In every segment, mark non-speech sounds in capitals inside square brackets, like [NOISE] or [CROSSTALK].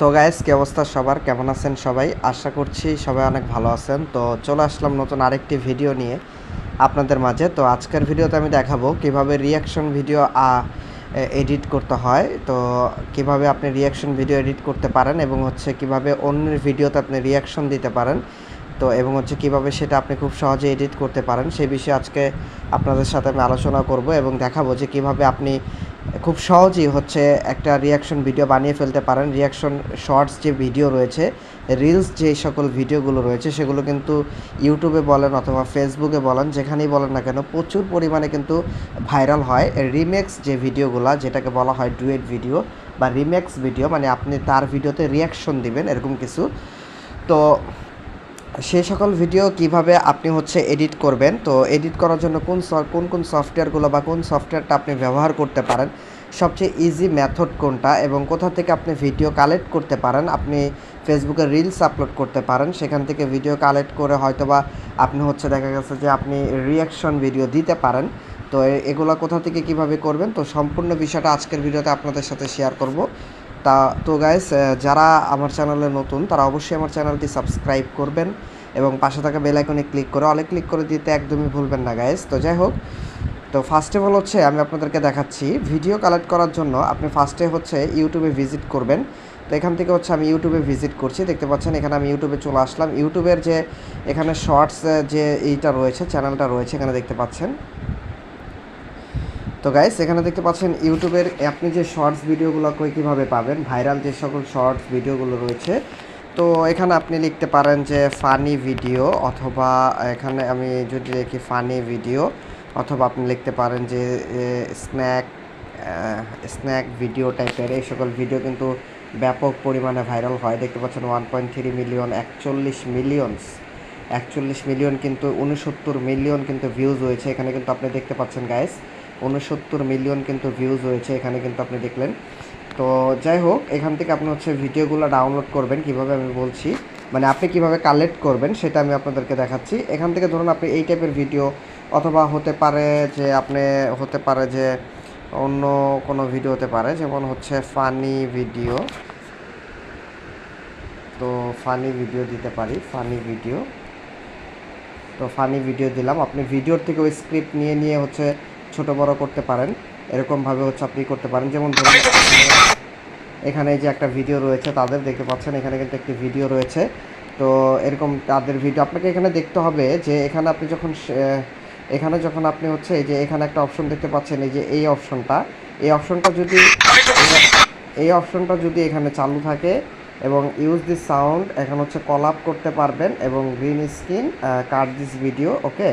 তো গায়েস কি অবস্থা সবার? কেমন আছেন সবাই? আশা করছি সবাই অনেক ভালো আছেন। তো চলে আসলাম নতুন আরেকটি ভিডিও নিয়ে আপনাদের মাঝে। তো আজকের ভিডিওতে আমি দেখাবো কীভাবে রিয়াকশন ভিডিও এডিট করতে হয়। তো কীভাবে আপনি রিয়াকশন ভিডিও এডিট করতে পারেন এবং হচ্ছে কীভাবে অন্যের ভিডিওতে আপনি রিয়াকশন দিতে পারেন। তো এবং হচ্ছে কীভাবে সেটা আপনি খুব সহজে এডিট করতে পারেন। সেই বিষয়ে আজকে আপনাদের সাথে আমি আলোচনা করব এবং দেখাবো যে কীভাবে আপনি খুব সহজেই হচ্ছে একটা রিয়াকশন ভিডিও বানিয়ে ফেলতে পারেন। রিয়াকশন শর্টস যে ভিডিও রয়েছে রিলস যে সকল ভিডিওগুলো রয়েছে, সেগুলো কিন্তু ইউটিউবে বলেন অথবা ফেসবুকে বলেন, যেখানেই বলেন না কেন, প্রচুর পরিমাণে কিন্তু ভাইরাল হয়। রিমেক্স যে ভিডিওগুলো যেটাকে বলা হয় ডুয়েট ভিডিও বা রিমেক্স ভিডিও মানে আপনি তার ভিডিওতে রিয়াকশন দিবেন, এরকম কিছু। তো সেই সকল ভিডিও কীভাবে আপনি হচ্ছে এডিট করবেন? তো এডিট করার জন্য কোন কোন কোন সফটওয়্যারগুলো বা কোন সফটওয়্যারটা আপনি ব্যবহার করতে পারেন? সবচেয়ে ইজি মেথড কোনটা? এবং কোথা থেকে আপনি ভিডিও কালেক্ট করতে পারেন? আপনি ফেসবুকে রিলস আপলোড করতে পারেন। সেখান থেকে ভিডিও কালেক্ট করে হয়তোবা আপনি হচ্ছে দেখা গেছে যে আপনি রিয়াকশন ভিডিও দিতে পারেন। তো এগুলো কোথা থেকে কীভাবে করবেন? তো সম্পূর্ণ বিষয়টা আজকের ভিডিওতে আপনাদের সাথে শেয়ার করব। তা, তো গাইস যারা আমার চ্যানেলে নতুন, তারা অবশ্যই আমার চ্যানেলটি সাবস্ক্রাইব করবেন। এবং পাশে থাকা বেল আইকনে ক্লিক করে, অলে ক্লিক করে দিতে একদমই ভুলবেন না গাইস তো যাই হোক, তো ফার্স্টে অফ অল হচ্ছে, আমি আপনাদেরকে দেখাচ্ছি ভিডিও কালেক্ট করার জন্য আপনি ফার্স্টে হচ্ছে ইউটিউবে ভিজিট করবেন। তো এখান থেকে হচ্ছে আমি ইউটিউবে ভিজিট করছি, দেখতে পাচ্ছেন এখানে আমি ইউটিউবে চলে আসলাম। ইউটিউবের যে এখানে শর্টস যে এইটা রয়েছে চ্যানেলটা রয়েছে, এখানে দেখতে পাচ্ছেন। তো গাইস এখানে দেখতে পাচ্ছেন ইউটিউবের আপনি যে শর্টস ভিডিওগুলো কীভাবে পাবেন? ভাইরাল যে সকল শর্টস ভিডিওগুলো রয়েছে তো এখানে আপনি লিখতে পারেন যে ফানি ভিডিও অথবা এখানে আমি যদি লিখি ফানি ভিডিও অথবা আপনি লিখতে পারেন যে স্ন্যাক স্ন্যাক ভিডিও টাইপের এই সকল ভিডিও কিন্তু ব্যাপক পরিমাণে ভাইরাল হয়। দেখতে পাচ্ছেন ওয়ান পয়েন্ট থ্রি মিলিয়ন একচল্লিশ মিলিয়নস একচল্লিশ মিলিয়ন কিন্তু উনসত্তর মিলিয়ন কিন্তু ভিউজ হয়েছে। এখানে কিন্তু আপনি দেখতে পাচ্ছেন গাইস উনসত্তর মিলিয়ন কিন্তু ভিউজ হয়েছে। এখানে কিন্তু আপনি দেখলেন। তো যাই হোক, এখান থেকে আপনি হচ্ছে ভিডিওগুলো ডাউনলোড করবেন কীভাবে আমি বলছি। মানে আপনি কীভাবে কালেক্ট করবেন সেটা আমি আপনাদেরকে দেখাচ্ছি। এখান থেকে ধরুন আপনি এই টাইপের ভিডিও অথবা হতে পারে যে আপনি, হতে পারে যে অন্য কোনো ভিডিও হতে পারে, যেমন হচ্ছে ফানি ভিডিও তো ফানি ভিডিও দিতে পারি ফানি ভিডিও তো ফানি ভিডিও দিলাম। আপনি ভিডিওর থেকে ওই স্ক্রিপ্ট নিয়ে নিয়ে হচ্ছে ছোট বড় করতে পারেন। এরকমভাবে হচ্ছে আপনি করতে পারেন। যেমন ধরুন, এখানে যে একটা ভিডিও রয়েছে, তাদের দেখতে পাচ্ছেন, এখানে কিন্তু একটি ভিডিও রয়েছে। তো এরকম তাদের ভিডিও আপনাকে এখানে দেখতে হবে যে এখানে আপনি যখন এখানে যখন আপনি হচ্ছে এই যে এখানে একটা অপশন দেখতে পাচ্ছেন, এই যে এই অপশনটা এই অপশনটা যদি, এই অপশনটা যদি এখানে চালু থাকে এবং ইউজ দিস সাউন্ড এখন হচ্ছে কল আপ করতে পারবেন এবং green screen cut this video okay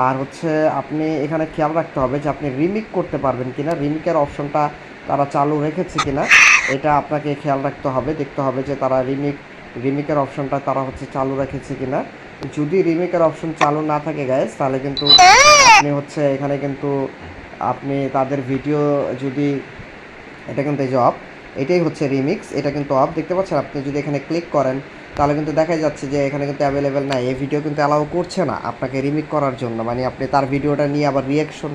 আর হচ্ছে আপনি এখানে খেয়াল রাখতে হবে যে আপনি রিমিক করতে পারবেন কিনা রিমিকের অপশনটা তারা চালু রেখেছে কিনা, এটা আপনাকে খেয়াল রাখতে হবে, দেখতে হবে যে তারা রিমিক রিমিকের অপশনটা তারা হচ্ছে চালু রেখেছে কিনা। যদি রিমিকের অপশন চালু না থাকে গাইস তাহলে কিন্তু আপনি হচ্ছে এখানে কিন্তু আপনি তাদের ভিডিও যদি, এটা কিন্তু এই যে অফ এটাই হচ্ছে রিমিক্স এটা কিন্তু অফ দেখতে পাচ্ছেন, আপনি যদি এখানে ক্লিক করেন তাহলে কিন্তু দেখা যাচ্ছে যে এখানে কিন্তু অ্যাভেলেবেল নাই। এই ভিডিও কিন্তু অ্যালাউ করছে না আপনাকে রিমিক করার জন্য। মানে আপনি তার ভিডিওটা নিয়ে আবার রিয়াকশন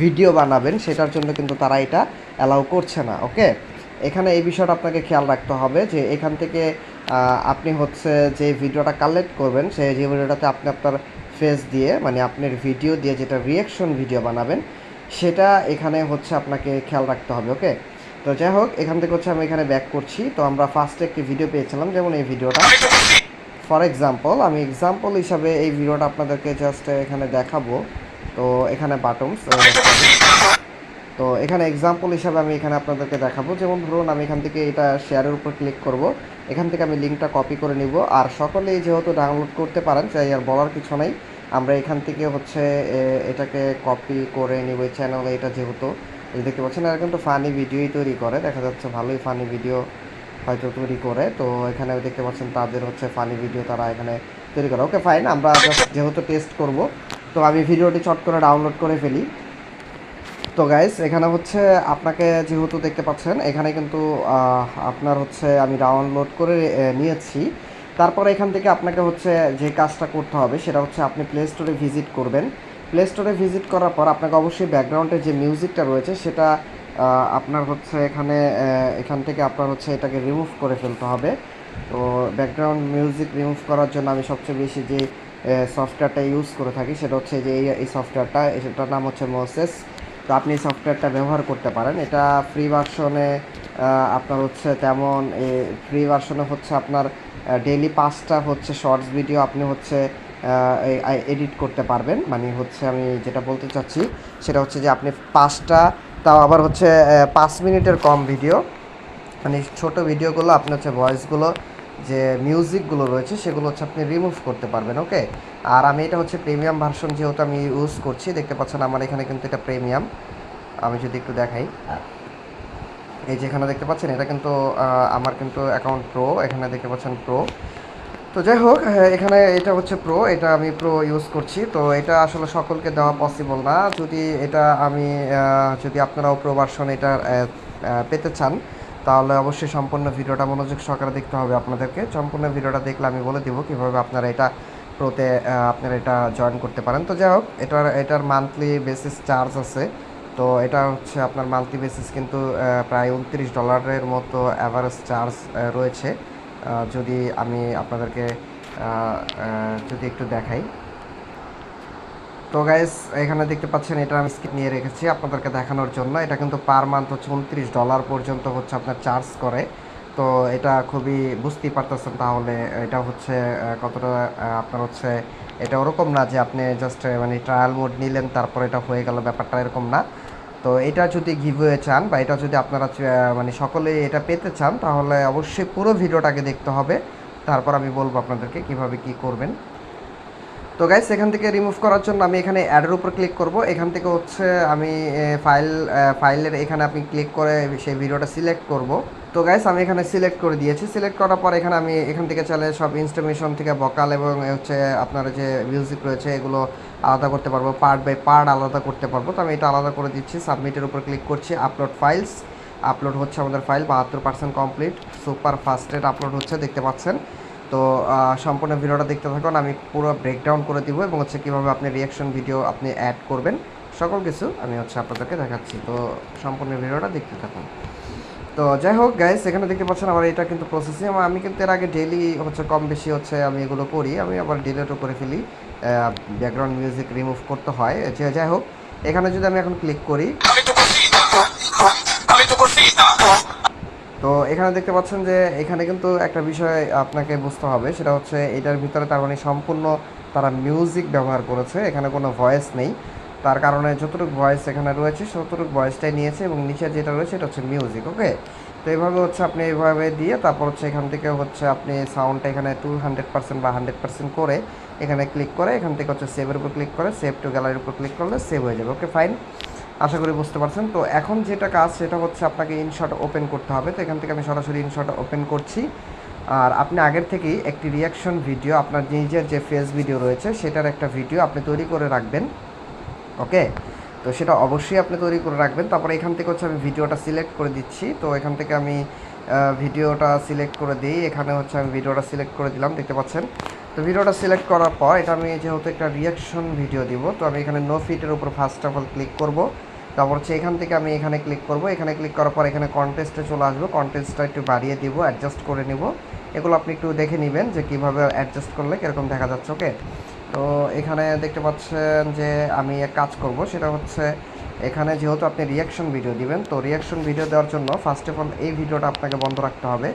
ভিডিও বানাবেন, সেটার জন্য কিন্তু তারা এটা অ্যালাউ করছে না ওকে এখানে এই বিষয়টা আপনাকে খেয়াল রাখতে হবে যে এখান থেকে আপনি হচ্ছে যে ভিডিওটা কালেক্ট করবেন সেই যে ভিডিওটাতে আপনি আপনার ফেস দিয়ে মানে আপনার ভিডিও দিয়ে যেটা রিয়াকশন ভিডিও বানাবেন, সেটা এখানে হচ্ছে আপনাকে খেয়াল রাখতে হবে ওকে তো যাই হোক, এখান থেকে হচ্ছে আমি এখানে ব্যাক করছি। তো আমরা ফার্স্টে একটি ভিডিও পেয়েছিলাম, যেমন এই ভিডিওটা ফর এক্সাম্পল আমি এক্সাম্পল হিসাবে এই ভিডিওটা আপনাদেরকে জাস্ট এখানে দেখাবো। তো এখানে বাটনস তো এখানে এক্সাম্পল হিসাবে আমি এখানে আপনাদেরকে দেখাবো। যেমন ধরুন, আমি এখান থেকে এটা শেয়ারের উপর ক্লিক করব। এখান থেকে আমি লিঙ্কটা কপি করে নিব। আর সকলেই যেহেতু ডাউনলোড করতে পারেন, তাই আর বলার কিছু নাই। আমরা এখান থেকে হচ্ছে এটাকে কপি করে নিব চ্যানেলে এটা যেহেতু। এই দেখতে পাচ্ছেন, এরা কিন্তু ফানি ভিডিওই তৈরি করে। দেখা যাচ্ছে ভালোই ফানি ভিডিও হয়তো তৈরি করে। তো এখানে দেখতে পাচ্ছেন তাদের হচ্ছে ফানি ভিডিও তারা এখানে তৈরি করে। ওকে ফাইন আমরা যেহেতু টেস্ট করব, তো আমি ভিডিওটি চট করে ডাউনলোড করে ফেলি। তো গাইস এখানে হচ্ছে আপনাকে যেহেতু দেখতে পাচ্ছেন, এখানে কিন্তু আপনার হচ্ছে আমি ডাউনলোড করে নিয়েছি। তারপরে এখান থেকে আপনাকে হচ্ছে যে কাজটা করতে হবে, সেটা হচ্ছে আপনি প্লে স্টোরে ভিজিট করবেন। প্লে স্টোরে ভিজিট করার পর আপনাকে অবশ্যই ব্যাকগ্রাউন্ডে যে মিউজিকটা রয়েছে, সেটা আপনার হচ্ছে এখানে এখান থেকে আপনার হচ্ছে এটাকে রিমুভ করে ফেলতে হবে। তো ব্যাকগ্রাউন্ড মিউজিক রিমুভ করার জন্য আমি সবচেয়ে বেশি যে সফটওয়্যারটা ইউজ করে থাকি, সেটা হচ্ছে যে এই এই সফটওয়্যারটা সেটার নাম হচ্ছে মোসেস তো আপনি এই সফটওয়্যারটা ব্যবহার করতে পারেন। এটা ফ্রি ভার্সনে আপনার হচ্ছে তেমন ফ্রি ভার্সনে হচ্ছে আপনার ডেইলি পাঁচটা হচ্ছে শর্টস ভিডিও আপনি হচ্ছে এডিট করতে পারবেন। মানে হচ্ছে আমি যেটা বলতে চাচ্ছি, সেটা হচ্ছে যে আপনি পাঁচটা, তাও আবার হচ্ছে পাঁচ মিনিটের কম ভিডিও মানে ছোট ভিডিওগুলো আপনি হচ্ছে ভয়েসগুলো যে মিউজিকগুলো রয়েছে, সেগুলো হচ্ছে আপনি রিমুভ করতে পারবেন ওকে আর আমি এটা হচ্ছে প্রিমিয়াম ভার্সন যেহেতু আমি ইউজ করছি, দেখতে পাচ্ছেন আমার এখানে কিন্তু এটা প্রিমিয়াম আমি যদি একটু দেখাই। এই যে এখানে দেখতে পাচ্ছেন, এটা কিন্তু আমার কিন্তু অ্যাকাউন্ট প্রো এখানে দেখতে পাচ্ছেন প্রো তো যাই হোক এখানে এটা হচ্ছে প্রো এটা আমি প্রো ইউজ করছি। তো এটা আসলে সকলকে দেওয়া পসিবল না। যদি এটা আমি যদি আপনারাও প্রো ভার্সন এটা পেতে চান, তাহলে অবশ্যই সম্পূর্ণ ভিডিওটা মনোযোগ সহকারে দেখতে হবে আপনাদেরকে। সম্পূর্ণ ভিডিওটা দেখলে আমি বলে দিব কীভাবে আপনারা এটা প্রোতে আপনারা এটা জয়েন করতে পারেন। তো যাই হোক, এটার এটার মান্থলি বেসিস চার্জ আছে। তো এটা হচ্ছে আপনার মান্থলি বেসিস কিন্তু প্রায় উনত্রিশ ডলারের মতো অ্যাভারেজ চার্জ রয়েছে। যদি আমি আপনাদেরকে যদি একটু দেখাই। তো গাইস এখানে দেখতে পাচ্ছেন, এটা আমি স্কিপ নিয়ে রেখেছি আপনাদেরকে দেখানোর জন্য। এটা কিন্তু পার মান্থ হচ্ছে উনত্রিশ ডলার পর্যন্ত হচ্ছে আপনার চার্জ করে। তো এটা খুবই বুঝতেই পারতেছেন তাহলে এটা হচ্ছে কতটা আপনার হচ্ছে, এটা ওরকম না যে আপনি জাস্ট মানে ট্রায়াল মোড নিলেন, তারপর এটা হয়ে গেল, ব্যাপারটা এরকম না। তো এটা যদি গিভওয়ে চান বা এটা যদি আপনারা মানে সকলে এটা পেতে চান, তাহলে অবশ্যই পুরো ভিডিওটাকে দেখতে হবে। তারপর আমি বলব আপনাদেরকে কীভাবে কি করবেন। তো গাইস এখান থেকে রিমুভ করার জন্য আমি এখানে অ্যাডের উপর ক্লিক করব। এখান থেকে হচ্ছে আমি ফাইল ফাইলের এখানে আপনি ক্লিক করে সেই ভিডিওটা সিলেক্ট করব। তো গাইস আমি এখানে সিলেক্ট করে দিয়েছি। সিলেক্ট করার পর এখানে আমি এখান থেকে চলে সব ইনস্টলেশন থেকে ভোকাল এবং হচ্ছে আপনার যে মিউজিক রয়েছে, এগুলো আলাদা করতে পারব। পার্ট বাই পার্ট আলাদা করতে পারব। তো আমি এটা আলাদা করে দিচ্ছি। সাবমিটের উপর ক্লিক করছি। আপলোড ফাইলস আপলোড হচ্ছে আমাদের ফাইল বাহাত্তর percent complete super fast upload হচ্ছে, দেখতে পাচ্ছেন। তো সম্পূর্ণ ভিডিওটা দেখতে থাকুন। আমি পুরো ব্রেকডাউন করে দিব এবং হচ্ছে কীভাবে আপনি রিয়াকশন ভিডিও আপনি অ্যাড করবেন। সকল কিছু আমি হচ্ছে আপনাদেরকে দেখাচ্ছি। তো, সম্পূর্ণ ভিডিওটা দেখতে থাকুন। তো যাই হোক গাইস এখানে দেখতে পাচ্ছেন আমার এটা কিন্তু প্রসেসিং আমি কিন্তু এর আগে ডেলি হচ্ছে কম বেশি হচ্ছে আমি এগুলো করি। আমি আবার ডিলেটও করে ফেলি। ব্যাকগ্রাউন্ড মিউজিক রিমুভ করতে হয়। যে যাই হোক, এখানে যদি আমি এখন ক্লিক করি. তো এখানে দেখতে পাচ্ছেন যে এখানে কিন্তু একটা বিষয় আপনাকে বুঝতে হবে। সেটা হচ্ছে এটার ভিতরে তার মানে সম্পূর্ণ তারা মিউজিক ব্যবহার করেছে। এখানে কোনো ভয়েস নেই। তার কারণে যতটুকু ভয়েস এখানে রয়েছে, ততটুকু ভয়েসটাই নিয়েছে এবং নিচে যেটা রয়েছে এটা হচ্ছে মিউজিক ওকে তো এইভাবে হচ্ছে আপনি এইভাবে দিয়ে তারপর হচ্ছে এখান থেকে হচ্ছে আপনি সাউন্ডটা এখানে টু হান্ড্রেড পার্সেন্ট বা হান্ড্রেড করে এখানে ক্লিক করে, এখান থেকে হচ্ছে সেভের উপর ক্লিক করে সেভ টু গ্যালারির উপর ক্লিক করলে সেভ হয়ে যাবে ওকে ফাইন আশা করি বুঝতে পারছেন। তো এখন যেটা কাজ সেটা হচ্ছে আপনাকে ইনশট ওপেন করতে হবে। তো এখান থেকে আমি সরাসরি ইনশট ওপেন করছি। আর আপনি আগের থেকেই একটি রিয়াকশন ভিডিও আপনার নিজের যে ফেস ভিডিও রয়েছে, সেটার একটা ভিডিও আপনি তৈরি করে রাখবেন। ওকে? তো সেটা অবশ্যই আপনি তৈরি করে রাখবেন। তারপরে এখান থেকে হচ্ছে আমি ভিডিওটা সিলেক্ট করে দিচ্ছি। তো এখান থেকে আমি ভিডিওটা সিলেক্ট করে দিই। এখানে হচ্ছে আমি ভিডিওটা সিলেক্ট করে দিলাম, দেখতে পাচ্ছেন? তো ভিডিওটা সিলেক্ট করার পর এটা আমি যেহেতু একটা রিয়াকশন ভিডিও দিব, তো আমি এখানে নো ফিটের উপর ফার্স্ট অফ অল ক্লিক করব। তারপর হচ্ছে এখান থেকে আমি এখানে ক্লিক করব। এখানে ক্লিক করার পর এখানে কন্টেস্টে চলে আসব। কন্টেস্টটা একটু বাড়িয়ে দিব অ্যাডজাস্ট করে নিব। এগুলো আপনি একটু দেখে নেবেন যে কীভাবে অ্যাডজাস্ট করলে কীরকম দেখা যাচ্ছে ওকে তো এখানে দেখতে পাচ্ছেন যে আমি এক কাজ করব, সেটা হচ্ছে এখানে যেহেতু আপনি রিয়াকশন ভিডিও দিবেন, তো রিয়াকশন ভিডিও দেওয়ার জন্য ফার্স্ট অফ অল এই ভিডিওটা আপনাকে বন্ধ রাখতে হবে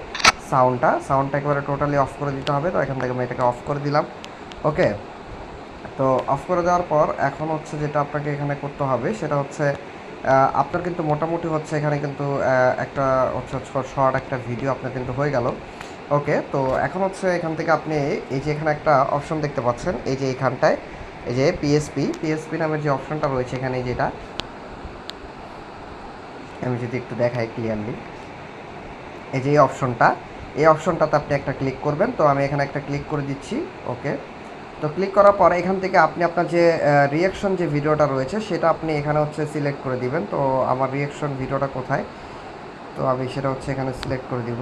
সাউন্ডটা সাউন্ডটা একেবারে টোটালি অফ করে দিতে হবে। তো এখান থেকে আমি এটাকে অফ করে দিলাম। ওকে তো অফ করে দেওয়ার পর এখন হচ্ছে যেটা আপনাকে এখানে করতে হবে, সেটা হচ্ছে আপনার কিন্তু মোটামুটি হচ্ছে এখানে কিন্তু একটা হচ্ছে শর্ট একটা ভিডিও আপনার কিন্তু হয়ে গেল। ওকে তো এখন হচ্ছে এখান থেকে আপনি এই যে এখানে একটা অপশন দেখতে পাচ্ছেন, এই যে এখানটায়, এই যে পিএসপি পিএসপি নামের যে অপশনটা রয়েছে এখানে যেটা। আমি যদি একটু দেখাই ক্লিয়ারলি এই যে এই অপশনটা এই অপশনটাতে আপনি একটা ক্লিক করবেন, তো আমি এখানে একটা ক্লিক করে দিচ্ছি ওকে তো ক্লিক করার পরে এখান থেকে আপনি আপনার যে রিয়াকশন যে ভিডিওটা রয়েছে, সেটা আপনি এখানে হচ্ছে সিলেক্ট করে দিবেন। তো আমার রিয়াকশন ভিডিওটা কোথায়? তো আমি সেটা হচ্ছে এখানে সিলেক্ট করে দিব।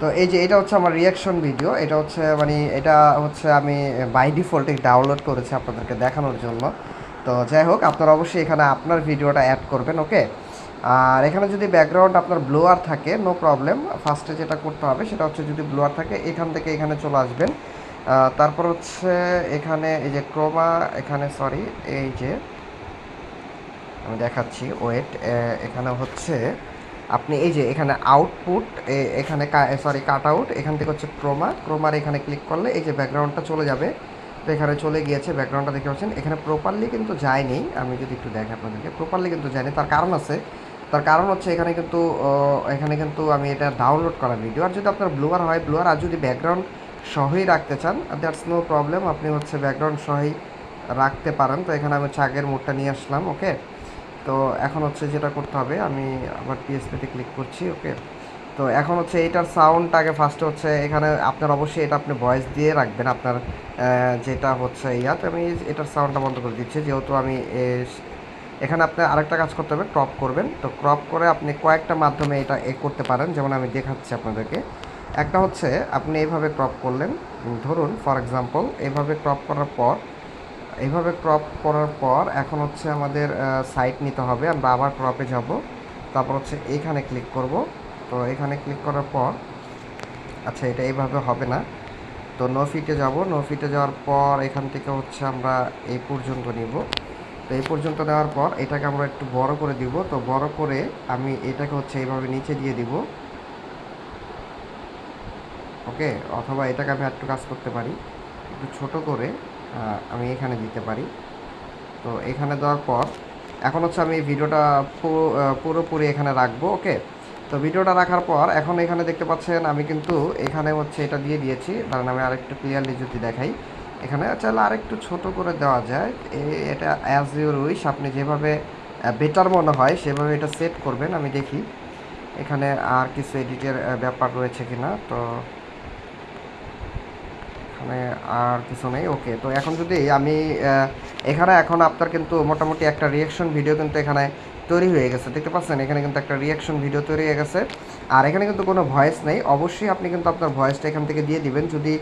তো এই যে এটা হচ্ছে আমার রিয়াকশন ভিডিও এটা হচ্ছে মানে এটা হচ্ছে আমি বাই ডিফল্টে ডাউনলোড করেছি আপনাদেরকে দেখানোর জন্য। তো যাই হোক, আপনারা অবশ্যই এখানে আপনার ভিডিওটা অ্যাড করবেন ওকে আর এখানে যদি ব্যাকগ্রাউন্ড আপনার ব্লোয়ার থাকে নো প্রবলেম ফার্স্টে যেটা করতে হবে, সেটা হচ্ছে যদি ব্লোয়ার থাকে, এখান থেকে এখানে চলে আসবেন। তারপর হচ্ছে এখানে এই যে ক্রোমা এখানে সরি এই যে আমি দেখাচ্ছি ওয়েট এখানে হচ্ছে আপনি এই যে এখানে আউটপুট এখানে সরি কাট আউট এখান থেকে হচ্ছে ক্রোমা ক্রোমার এখানে ক্লিক করলে এই যে ব্যাকগ্রাউন্ডটা চলে যাবে। তো এখানে চলে গিয়েছে ব্যাকগ্রাউন্ডটা দেখতে পাচ্ছেন। এখানে প্রপারলি কিন্তু যায়নি। আমি যদি একটু দেখি আপনাদেরকে প্রপারলি কিন্তু যায়নি। তার কারণ আছে। তার কারণ হচ্ছে এখানে কিন্তু এখানে কিন্তু আমি এটা ডাউনলোড করা ভিডিও আর যদি আপনার ব্লুয়ার হয় ব্লুয়ার আর যদি ব্যাকগ্রাউন্ড সহই রাখতে চান দ্যাটস নো প্রবলেম আপনি হচ্ছে ব্যাকগ্রাউন্ড সহই রাখতে পারেন। তো এখানে আমি হচ্ছে আগের মোডটা নিয়ে আসলাম ওকে তো এখন হচ্ছে যেটা করতে হবে, আমি আবার পিএসপিতে ক্লিক করছি ওকে তো এখন হচ্ছে সাউন্ডটা আগে ফার্স্টে হচ্ছে এখানে আপনার অবশ্যই এটা আপনি ভয়েস দিয়ে রাখবেন, আপনার যেটা হচ্ছে ইয়া, তো আমি এটার সাউন্ডটা বন্ধ করে দিচ্ছি, যেহেতু আমি এখানে আপনি আরেকটা কাজ করতে হবে ক্রপ করবেন। তো ক্রপ করে আপনি কয়েকটা মাধ্যমে এটা এ করতে পারেন, যেমন আমি দেখাচ্ছি আপনাদেরকে। একটা হচ্ছে আপনি এইভাবে ক্রপ করলেন, ধরুন ফর এক্সাম্পল এইভাবে ক্রপ করার পর এইভাবে ক্রপ করার পর এখন হচ্ছে আমাদের সাইট নিতে হবে। আমরা আবার ক্রপে যাব। তারপর হচ্ছে এইখানে ক্লিক করব। তো এখানে ক্লিক করার পর আচ্ছা এটা এইভাবে হবে না। তো নো ফিটে যাব। নো ফিটে যাওয়ার পর এখান থেকে হচ্ছে আমরা এই পর্যন্ত নিব। তো এই পর্যন্ত নেওয়ার পর এটাকে আমরা একটু বড় করে দিব। তো বড় করে আমি এটাকে হচ্ছে এইভাবে নিচে দিয়ে দিব। ওকে অথবা এটাকে আমি একটু কাজ করতে পারি। একটু ছোট করে আমি এখানে দিতে পারি। তো এখানে দেওয়ার পর, এখন হচ্ছে আমি ভিডিওটা পুরো পুরোপুরি এখানে রাখব, ওকে? তো ভিডিওটা রাখার পর, এখন এখানে দেখতে পাচ্ছেন আমি কিন্তু এখানে হচ্ছে এটা দিয়ে দিয়েছি। কারণ আমি আরেকটু ক্লিয়ারলি যদি দেখাই, এখানে চাইলে আরেকটু ছোট করে দেওয়া যায়। এটা অ্যাজ ইউর উইশ আপনি যেভাবে বেটার মনে হয় সেভাবে এটা সেট করবেন, আমি দেখি। এখানে আর কিছু এডিটের ব্যাপার রয়েছে কিনা, তো এখানে আর কিছু নেই ওকে তো এখন যদি আমি এখানে এখন আপনার কিন্তু মোটামুটি একটা রিয়াকশন ভিডিও কিন্তু এখানে তৈরি হয়ে গেছে, দেখতে পাচ্ছেন? এখানে কিন্তু একটা রিয়াকশন ভিডিও তৈরি হয়ে গেছে। আর এখানে কিন্তু কোনো ভয়েস নেই। অবশ্যই আপনি কিন্তু আপনার ভয়েসটা এখান থেকে দিয়ে দিবেন। যদি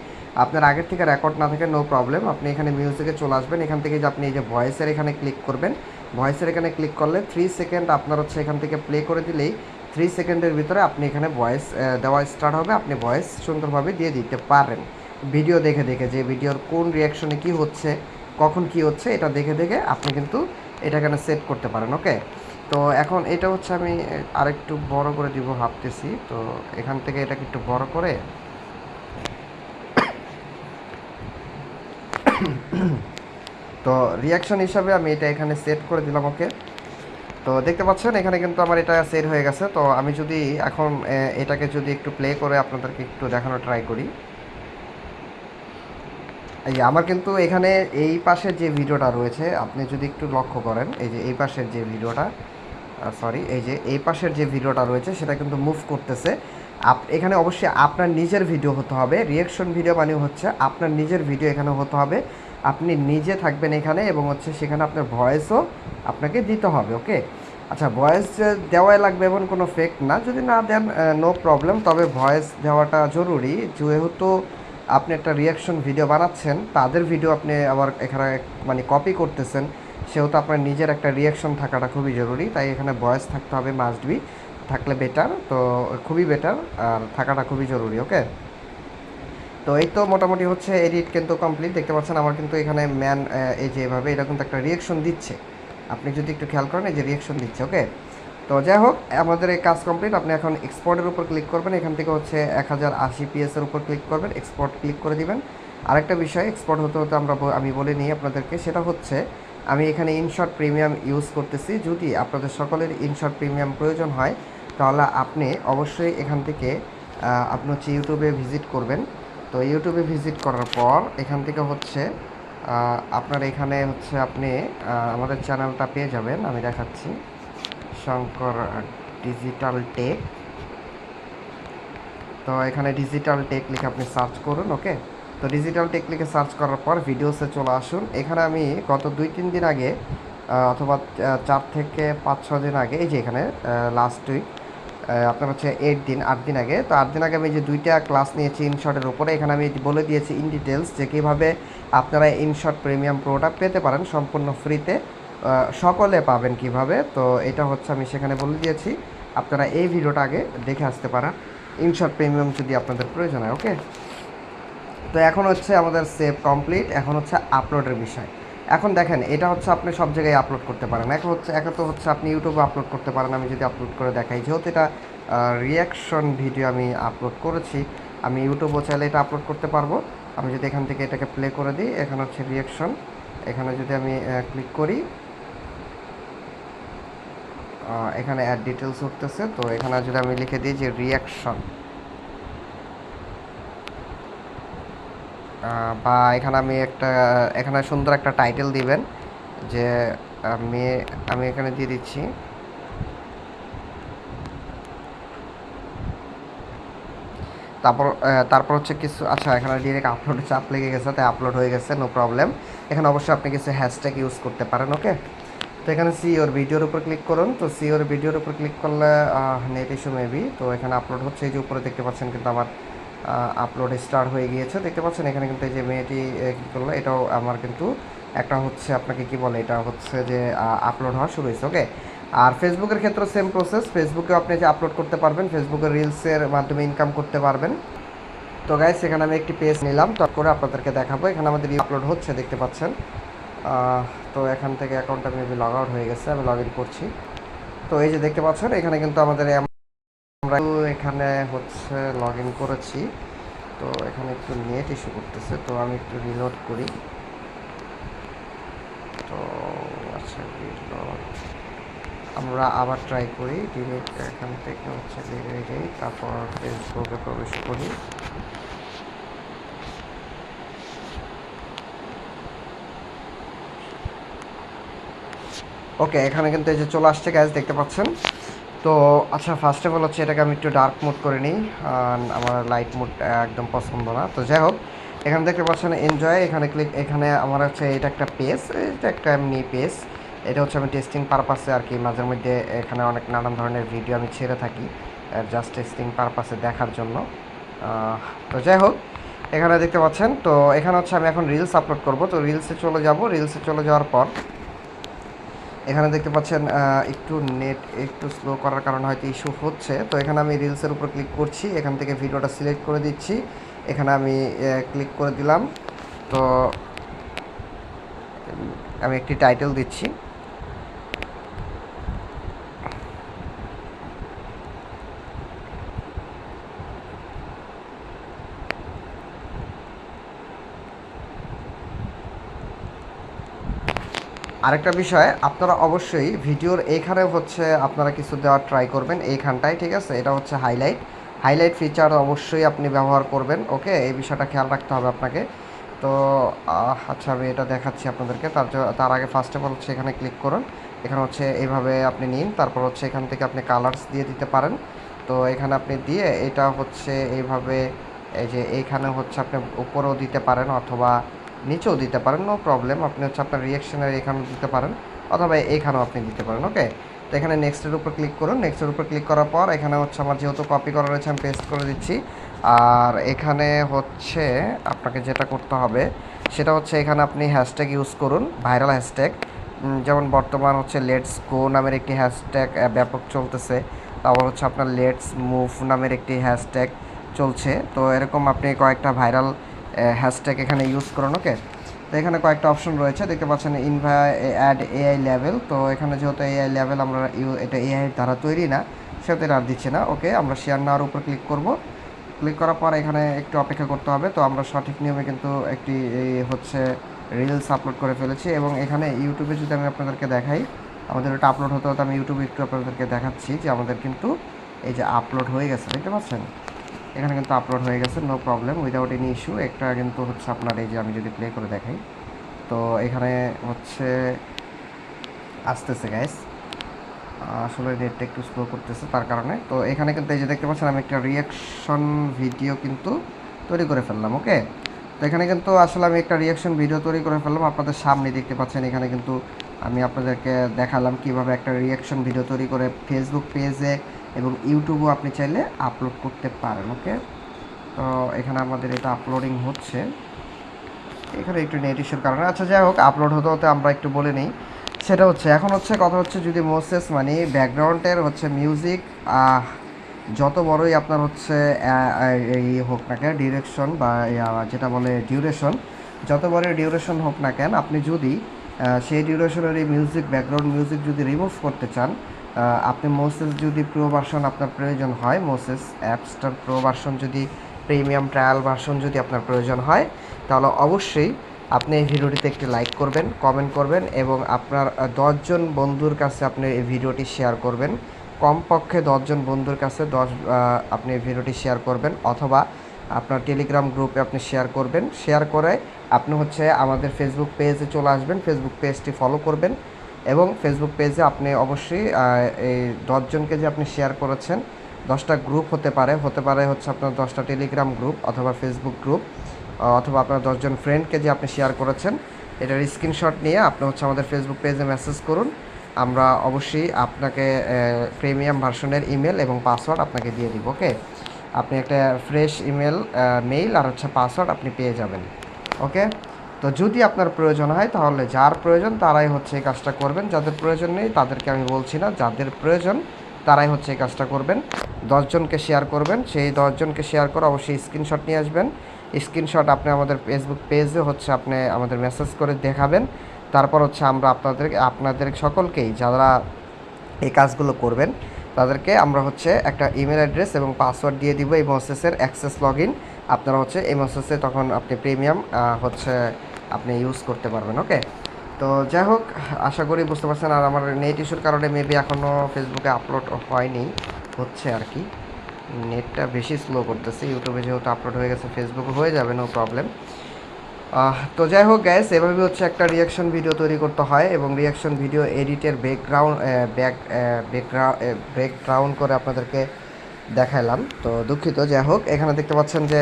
আপনার আগের থেকে রেকর্ড না থাকে নো প্রবলেম আপনি এখানে মিউজিকে চলে আসবেন। এখান থেকে যে আপনি এই যে ভয়েসের এখানে ক্লিক করবেন ভয়েসের এখানে ক্লিক করলে থ্রি সেকেন্ড আপনার হচ্ছে এখান থেকে প্লে করে দিলেই থ্রি সেকেন্ডের ভিতরে আপনি এখানে ভয়েস দেওয়া স্টার্ট হবে। আপনি ভয়েস সুন্দরভাবে দিয়ে দিতে পারেন। ভিডিও দেখে দেখে যে ভিডিওর কোন রিয়াকশনে কি হচ্ছে, কখন কি হচ্ছে, এটা দেখে দেখে আপনি কিন্তু এটা এখানে সেট করতে পারেন ওকে তো এখন এটা হচ্ছে আমি আরেকটু বড় করে দিব ভাবতেছি, তো এখান থেকে এটাকে একটু বড় করে [COUGHS] তো রিয়াকশন হিসাবে আমি এটা এখানে সেট করে দিলাম ওকে তো দেখতে পাচ্ছেন, এখানে কিন্তু আমার এটা সেট হয়ে গেছে, তো আমি যদি এখন এটাকে যদি একটু প্লে করে আপনাদেরকে একটু দেখানো ট্রাই করি। এই আমার কিন্তু এখানে এই পাশের যে ভিডিওটা রয়েছে, আপনি যদি একটু লক্ষ্য করেন, এই যে এই পাশের যে ভিডিওটা সরি এই যে এই পাশের যে ভিডিওটা রয়েছে, সেটা কিন্তু মুভ করতেছে। আপ, এখানে অবশ্যই আপনার নিজের ভিডিও হতে হবে। রিয়েকশন ভিডিও মানে হচ্ছে আপনার নিজের ভিডিও এখানে হতে হবে। আপনি নিজে থাকবেন এখানে এবং হচ্ছে সেখানে আপনার ভয়েসও আপনাকে দিতে হবে ওকে আচ্ছা ভয়েস দেওয়াই লাগবে এমন কোনো ফেক না। যদি না দেন নো প্রবলেম তবে ভয়েস দেওয়াটা জরুরি। যেহেতু আপনি একটা রিয়াকশন ভিডিও বানাচ্ছেন, তাদের ভিডিও আপনি আবার এখানে মানে কপি করতেছেন, সেহেতু আপনার নিজের একটা রিয়াকশন থাকাটা খুবই জরুরি, তাই এখানে ভয়েস থাকতে হবে মাস্ট বি থাকলে বেটার তো খুবই বেটার আর থাকাটা খুবই জরুরি ওকে তো এই তো মোটামুটি হচ্ছে এডিট কিন্তু কমপ্লিট দেখতে পাচ্ছেন আমার কিন্তু এখানে ম্যান এই যে এভাবে, এটা কিন্তু একটা রিয়াকশন দিচ্ছে। আপনি যদি একটু খেয়াল করেন, এই যে রিয়াকশন দিচ্ছে ওকে তো যাই হোক, আমাদের এই কাজ কমপ্লিট আপনি এখন এক্সপোর্টের উপর ক্লিক করবেন। এখান থেকে হচ্ছে এক হাজার আশি পিএসের উপর ক্লিক করবেন। এক্সপোর্ট ক্লিক করে দিবেন। আরেকটা বিষয় এক্সপোর্ট হতে হতে আমরা আমি বলে নিই আপনাদেরকে, সেটা হচ্ছে আমি এখানে ইনশর্ট প্রিমিয়াম ইউজ করতেছি। যদি আপনাদের সকলের ইনশর্ট প্রিমিয়াম প্রয়োজন হয়, তাহলে আপনি অবশ্যই এখান থেকে আপনি হচ্ছে ইউটিউবে ভিজিট করবেন। তো ইউটিউবে ভিজিট করার পর এখান থেকে হচ্ছে আপনার এখানে হচ্ছে আপনি আমাদের চ্যানেলটা পেয়ে যাবেন। আমি দেখাচ্ছি। শঙ্কর ডিজিটাল টেক তো এখানে ডিজিটাল টেক লিখে আপনি সার্চ করুন ওকে তো ডিজিটাল টেক লিখে সার্চ করার পর ভিডিওসে চলে আসুন। এখানে আমি গত দুই, তিন দিন আগে অথবা চার থেকে পাঁচ, ছ দিন আগে, এই যে এখানে লাস্ট উইক আপনার হচ্ছে এইট দিন, আট দিন আগে, তো আট দিন আগে আমি যে দুইটা ক্লাস নিয়েছি ইনশর্টের উপরে, এখানে আমি বলে দিয়েছি ইন ডিটেলস যে কীভাবে আপনারা ইনশর্ট প্রিমিয়াম প্রোটা পেতে পারেন সম্পূর্ণ ফ্রিতে সকলে পাবেন কীভাবে? তো এটা হচ্ছে আমি সেখানে বলে দিয়েছি। আপনারা এই ভিডিওটা আগে দেখে আসতে পারেন। ইনশর্ট প্রিমিয়াম যদি আপনাদের প্রয়োজন হয় ওকে তো এখন হচ্ছে আমাদের সেভ কমপ্লিট এখন হচ্ছে আপলোডের বিষয়। এখন দেখেন, এটা হচ্ছে আপনি সব জায়গায় আপলোড করতে পারেন। এখন হচ্ছে, এখন তো হচ্ছে আপনি ইউটিউবে আপলোড করতে পারেন। আমি যদি আপলোড করে দেখাই, যেহেতু এটা রিয়াকশন ভিডিও আমি আপলোড করেছি, আমি ইউটিউবও চাইলে এটা আপলোড করতে পারব। আমি যদি এখান থেকে এটাকে প্লে করে দিই, এখানে হচ্ছে রিয়াকশন এখানে যদি আমি ক্লিক করি এখানে অ্যাড ডিটেলস উঠতেছে, তো এখানে যদি আমি লিখে দিই যে রিয়াকশন বা এখানে আমি একটা, এখানে সুন্দর একটা টাইটেল দিবেন, যে আমি আমি এখানে দিয়ে দিচ্ছি, তারপর তারপর হচ্ছে কিছু আচ্ছা এখানে ডিরেক্ট আপলোডে চাপ লেগে গেছে, তাই আপলোড হয়ে গেছে নো প্রবলেম এখানে অবশ্যই আপনি কিছু হ্যাশট্যাগ ইউজ করতে পারেন ওকে তো এখানে সি ওর ভিডিওর উপর ক্লিক করুন। তো সি ওর ভিডিওর উপর ক্লিক করলে নেট ইস্যু মেবি তো এখানে আপলোড হচ্ছে, এই যে উপরে দেখতে পাচ্ছেন কিন্তু আমার আপলোড স্টার্ট হয়ে গিয়েছে। দেখতে পাচ্ছেন এখানে কিন্তু এই যে মেয়েটি কী করল, এটাও আমার কিন্তু একটা হচ্ছে আপনাকে কি বলে, এটা হচ্ছে যে আপলোড হওয়া শুরু হয়েছে ওকে আর ফেসবুকের ক্ষেত্রে সেম প্রসেস ফেসবুকেও আপনি যে আপলোড করতে পারবেন ফেসবুকের রিলসের মাধ্যমে ইনকাম করতে পারবেন। তো গাইস এখানে আমি একটি পেজ নিলাম। তারপরে আপনাদেরকে দেখাবো। এখানে আমাদের আপলোড হচ্ছে, দেখতে পাচ্ছেন। তো এখান থেকে অ্যাকাউন্টটা মেবি লগ আউট হয়ে গেছে, আমি লগ ইন করছি। তো এই যে দেখতে পাচ্ছেন, এখানে কিন্তু আমাদের আমরা এখানে হচ্ছে লগ ইন করেছি। তো এখানে একটু নেট ইস্যু করতেছে, তো আমি একটু রিলোড করি। তো আচ্ছা reload। আমরা আবার ট্রাই করি ডিরেক্ট এখান থেকে হচ্ছে বেরিয়ে তারপর ফেসবুকে প্রবেশ করি। ওকে, এখানে কিন্তু এই যে চলে আসছে গ্যাস দেখতে পাচ্ছেন? তো আচ্ছা ফার্স্ট অফ অল হচ্ছে এটাকে আমি একটু ডার্ক মোড করে নিই আমার লাইট মোড একদম পছন্দ না। তো যাই হোক, এখানে দেখতে পাচ্ছেন এনজয় এখানে ক্লিক এখানে আমার হচ্ছে এটা একটা পেজ এটা একটা এমনি পেজ এটা হচ্ছে আমি টেস্টিং পারপাসে আর কি, মাঝে মধ্যে এখানে অনেক নানান ধরনের ভিডিও আমি ছেড়ে থাকি জাস্ট টেস্টিং পারপাসে দেখার জন্য। তো যাই হোক, এখানে দেখতে পাচ্ছেন, তো এখানে হচ্ছে আমি এখন রিলস আপলোড করব। তো রিলসে চলে যাব। রিলসে চলে যাওয়ার পর এখানে দেখতে পাচ্ছেন একটু নেট একটু স্লো করার কারণে হয়তো ইস্যু হচ্ছে। তো এখানে আমি রিলসের উপর ক্লিক করছি, এখান থেকে ভিডিওটা সিলেক্ট করে দিচ্ছি। এখানে আমি ক্লিক করে দিলাম। তো আমি একটি টাইটেল দিচ্ছি। আরেকটা বিষয়, আপনারা অবশ্যই ভিডিওর এইখানে হচ্ছে আপনারা কিছু দেওয়ার ট্রাই করবেন, এইখানটায়, ঠিক আছে? এটা হচ্ছে হাইলাইট হাইলাইট ফিচার অবশ্যই আপনি ব্যবহার করবেন ওকে এই বিষয়টা খেয়াল রাখতে হবে আপনাকে। তো আচ্ছা আমি এটা দেখাচ্ছি আপনাদেরকে। তার তার আগে ফার্স্ট অফ অল হচ্ছে এখানে ক্লিক করুন। এখানে হচ্ছে এইভাবে আপনি নিন, তারপর হচ্ছে এখান থেকে আপনি কালার্স দিয়ে দিতে পারেন। তো, এখানে আপনি দিয়ে এটা হচ্ছে এইভাবে, এই যে এইখানে হচ্ছে আপনি উপরেও দিতে পারেন অথবা নিচেও দিতে পারেন নো প্রবলেম আপনি হচ্ছে আপনার রিয়াকশনের এখানেও দিতে পারেন, অথবা এখানেও আপনি দিতে পারেন ওকে তো এখানে নেক্সটের উপর ক্লিক করুন। নেক্সটের উপর ক্লিক করার পর এখানে হচ্ছে আমার যেহেতু কপি করা রয়েছে, আমি পেস্ট করে দিচ্ছি। আর এখানে হচ্ছে আপনাকে যেটা করতে হবে, সেটা হচ্ছে এখানে আপনি হ্যাশট্যাগ ইউজ করুন ভাইরাল হ্যাশট্যাগ যেমন বর্তমান হচ্ছে লেটস গো নামের একটি হ্যাশট্যাগ ব্যাপক চলতেছে। তারপর হচ্ছে আপনার লেটস মুভ নামের একটি হ্যাশট্যাগ চলছে। তো এরকম আপনি কয়েকটা ভাইরাল হ্যাশট্যাগ এখানে ইউজ করুন ওকে তো এখানে কয়েকটা অপশন রয়েছে, দেখতে পাচ্ছেন ইনভা অ্যাড এআই লেভেল তো এখানে যেহেতু এআই লেভেল আমরা এটা এআই দ্বারা তৈরি না, সেহেতু এটা আর দিচ্ছে না ওকে আমরা শেয়ার নেওয়ার উপর ক্লিক করব। ক্লিক করার পর এখানে একটু অপেক্ষা করতে হবে, তো আমরা সঠিক নিয়মে কিন্তু একটি হচ্ছে রিলস আপলোড করে ফেলেছি এবং এখানে ইউটিউবে যদি আমি আপনাদেরকে দেখাই, আমাদের ওটা আপলোড হতে হতে আমি ইউটিউবে একটু আপনাদেরকে দেখাচ্ছি যে আমাদের কিন্তু এই যে আপলোড হয়ে গেছে, দেখতে পাচ্ছেন? এখানে কিন্তু আপলোড হয়ে গেছে no problem without any issue একটা কিন্তু হচ্ছে আপনার এই যে আমি যদি প্লে করে দেখাই, তো এখানে হচ্ছে আসতেছে গ্যাস আসলে নেটটা একটু স্লো করতেছে তার কারণে। তো এখানে কিন্তু এই যে দেখতে পাচ্ছেন, আমি একটা রিয়াকশন ভিডিও কিন্তু তৈরি করে ফেললাম ওকে তো এখানে কিন্তু আসলে আমি একটা রিয়াকশন ভিডিও তৈরি করে ফেললাম। আপনাদের সামনে দেখতে পাচ্ছেন, এখানে কিন্তু আমি আপনাদেরকে দেখালাম কীভাবে একটা রিয়াকশন ভিডিও তৈরি করে ফেসবুক পেজে এবং ইউটিউবেও আপনি চাইলে আপলোড করতে পারেন ওকে তো এখানে আমাদের এটা আপলোডিং হচ্ছে। এখানে একটু নেট ইস্যুর কারণে। আচ্ছা যাই হোক আপলোড হতে হতে আমরা একটু বলে নিই। সেটা হচ্ছে, এখন হচ্ছে কথা হচ্ছে যদি মোসেস মানে ব্যাকগ্রাউন্ডের হচ্ছে মিউজিক যত বড়ই আপনার হচ্ছে এই হোক না কেন ডিরেকশন বা যেটা বলে ডিউরেশন যত বড় ডিউরেশন হোক না কেন, আপনি যদি সেই ডিউরেশনের এই মিউজিক ব্যাকগ্রাউন্ড মিউজিক যদি রিমুভ করতে চান আপনি মোসেস যদি প্রো ভার্সন আপনার প্রয়োজন হয় মোসেস অ্যাপসটার প্রো ভার্সন যদি প্রিমিয়াম ট্রায়াল ভার্সন যদি আপনার প্রয়োজন হয়, তাহলে অবশ্যই আপনি এই ভিডিওটিতে একটি লাইক করবেন কমেন্ট করবেন এবং আপনার দশজন বন্ধুর কাছে আপনি এই ভিডিওটি শেয়ার করবেন। কমপক্ষে দশজন বন্ধুর কাছে দশ আপনি ভিডিওটি শেয়ার করবেন অথবা আপনার টেলিগ্রাম গ্রুপে আপনি শেয়ার করবেন। শেয়ার করে আপনি হচ্ছে আমাদের ফেসবুক পেজে চলে আসবেন। ফেসবুক পেজটি ফলো করবেন এবং ফেসবুক পেজে আপনি অবশ্যই এই দশজনকে যে আপনি শেয়ার করেছেন, দশটা গ্রুপ হতে পারে। হতে পারে হচ্ছে আপনার দশটা টেলিগ্রাম গ্রুপ অথবা ফেসবুক গ্রুপ অথবা আপনার দশজন ফ্রেন্ডকে যে আপনি শেয়ার করেছেন। এটার স্ক্রিনশট নিয়ে আপনি হচ্ছে আমাদের ফেসবুক পেজে মেসেজ করুন। আমরা অবশ্যই আপনাকে প্রিমিয়াম ভার্সনের ইমেল এবং পাসওয়ার্ড আপনাকে দিয়ে দিব ওকে আপনি একটা ফ্রেশ ইমেল মেইল আর হচ্ছে পাসওয়ার্ড আপনি পেয়ে যাবেন ওকে তো যদি আপনার প্রয়োজন হয়, তাহলে যার প্রয়োজন তারাই হচ্ছে এই কাজটা করবেন। যাদের প্রয়োজন নেই, তাদেরকে আমি বলছি না, যাদের প্রয়োজন তারাই হচ্ছে এই কাজটা করবেন। দশজনকে শেয়ার করবেন, সেই দশজনকে শেয়ার করে অবশ্যই স্ক্রিনশট নিয়ে আসবেন। স্ক্রিনশট আপনি আমাদের ফেসবুক পেজে হচ্ছে আপনি আমাদের মেসেজ করে দেখাবেন। তারপর হচ্ছে আমরা আপনাদের আপনাদের সকলকেই, যারা এই কাজগুলো করবেন তাদেরকে আমরা হচ্ছে একটা ইমেল অ্যাড্রেস এবং পাসওয়ার্ড দিয়ে দিব এই মসেসের অ্যাক্সেস লগ ইন আপনারা হচ্ছে এই মসেসে তখন আপনি প্রিমিয়াম হচ্ছে আপনি ইউজ করতে পারবেন ওকে তো যাই হোক, আশা করি বুঝতে পারছেন। আর আমার নেট ইস্যুর কারণে মেবি এখনও ফেসবুকে আপলোড হয়নি, হচ্ছে আর কি। নেটটা বেশি স্লো করতেছে ইউটিউবে যেহেতু আপলোড হয়ে গেছে ফেসবুকে হয়ে যাবে নো প্রবলেম তো যাই হোক গ্যাস এভাবে হচ্ছে একটা রিয়াকশন ভিডিও তৈরি করতে হয় এবং রিয়াকশন ভিডিও এডিটের ব্যাকগ্রাউন্ড ব্যাক ব্যাকগ্রাউন্ড ব্যাকগ্রাউন্ড করে আপনাদেরকে দেখাইলাম। তো দুঃখিত, যাই হোক, এখানে দেখতে পাচ্ছেন যে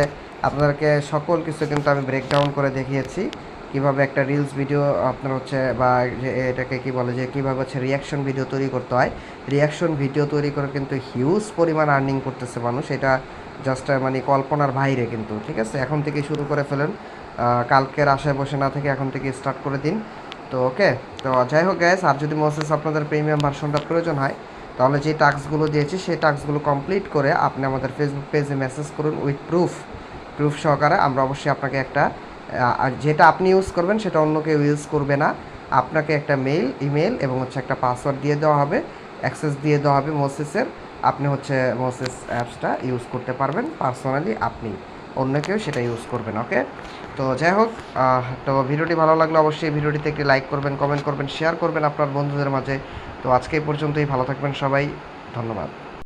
আপনাদেরকে সকল কিছু কিন্তু আমি ব্রেকডাউন করে দেখিয়েছি। কীভাবে একটা রিলস ভিডিও আপনার হচ্ছে বা এটাকে কি বলে যে কীভাবে হচ্ছে রিয়াকশন ভিডিও তৈরি করতে হয় রিয়াকশন ভিডিও তৈরি করে কিন্তু হিউজ পরিমাণ আর্নিং করতেছে মানুষ। এটা জাস্ট মানে কল্পনার বাইরে কিন্তু, ঠিক আছে? এখন থেকে শুরু করে ফেলেন। কালকের আশায় বসে না থেকে এখন থেকে স্টার্ট করে দিন। তো ওকে তো যাই হোক গ্যাস আর যদি মোসেস আপনাদের প্রিমিয়াম ভার্সনটা প্রয়োজন হয়, তাহলে যে টাস্কগুলো দিয়েছি, সেই টাস্কগুলো কমপ্লিট করে আপনি আমাদের ফেসবুক পেজে মেসেজ করুন উইথ প্রুফ প্রুফ সহকারে আমরা অবশ্যই আপনাকে একটা আর যেটা আপনি ইউজ করবেন, সেটা অন্য কেউ ইউজ করবে না। আপনাকে একটা মেইল ইমেল এবং হচ্ছে একটা পাসওয়ার্ড দিয়ে দেওয়া হবে অ্যাক্সেস দিয়ে দেওয়া হবে মোসেসের আপনি হচ্ছে মোসেস অ্যাপসটা ইউজ করতে পারবেন পার্সোনালি আপনি। অন্য কেউ সেটা ইউজ করবেন ওকে তো যাই হোক তো ভিডিওটি ভালো লাগলে অবশ্যই ভিডিওটিতে একটি লাইক করবেন কমেন্ট করবেন শেয়ার করবেন আপনার বন্ধুদের মাঝে। তো আজকে পর্যন্তই, ভালো থাকবেন সবাই, ধন্যবাদ।